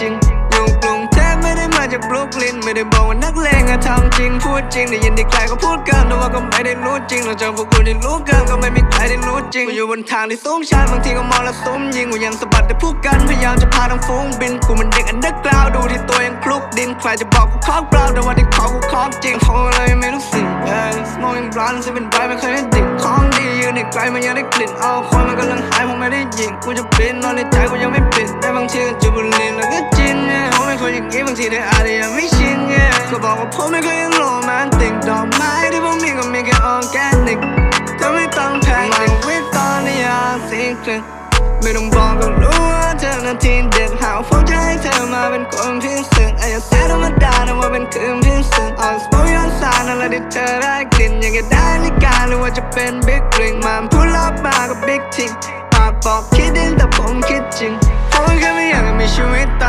จริงอยู่กรุงเทพไม่ได้มาจากบรุกลิน ไม่ได้บอกว่านักเลงอะทำจริง พูดจริง ได้ยินที่ใครก็พูดเกินแต่ว่าก็ไม่ได้รู้จริงนอกจากพวกกูที่รู้เกินก็ไม่มีใครได้รู้จริงกูอยู่บนทางที่สูงชันบางทีก็มองแล้วซุ้มยิงกูยังสะบัดแต่พูดกันพยายามจะพาทั้งฟุ้งบินกูมันเด็กอันเดอร์กราวดูที่ตัวยังคลุกดินใครจะบอกกูคอกเปล่าแต่ว่าที่ขอกูคอกจริงพอเลยไม่รู้สิ่ง yeah smoking blunt จะเป็นใบไม่เคยได้ดิ่งของดียืนในไกลมันยังได้กลิ่นเอาคนมันกำลังหายผมไม่ได้ยิงกูจะบินนอนในใจกูยังไม่ปิดแต่บางทีก็จูบบุหรี่แล้่างนี้บางทีเธออาจจะยังไม่ชินไงก็บอกว่าผมไม่เคยยังโรแมนติกดอกไม้ที่ผมมีก็มีแค่ออร์แกนิกเธอไม่ต้องแพงไมาวิตตอนนี้ยาสิคลึงไม่ต้องบอกก็รู้ว่าเธอนาทีเด็ดหาวผมจให้เธอมาเป็นคนพิเศษอาจจะแต่ธรรมดาแต่ว่าเป็นคืนพิเศษออกสปอยอนซานอะไรที่เธอได้กลิ่นอยากับได้ลิการหรือว่าจะเป็นบิ๊กริงมาพูดลับมากับบิ๊กทิงปากบอกคิดดิ้นแต่ผมคิดจริงผมแค่ไม่อยากมีชีวิตต่อ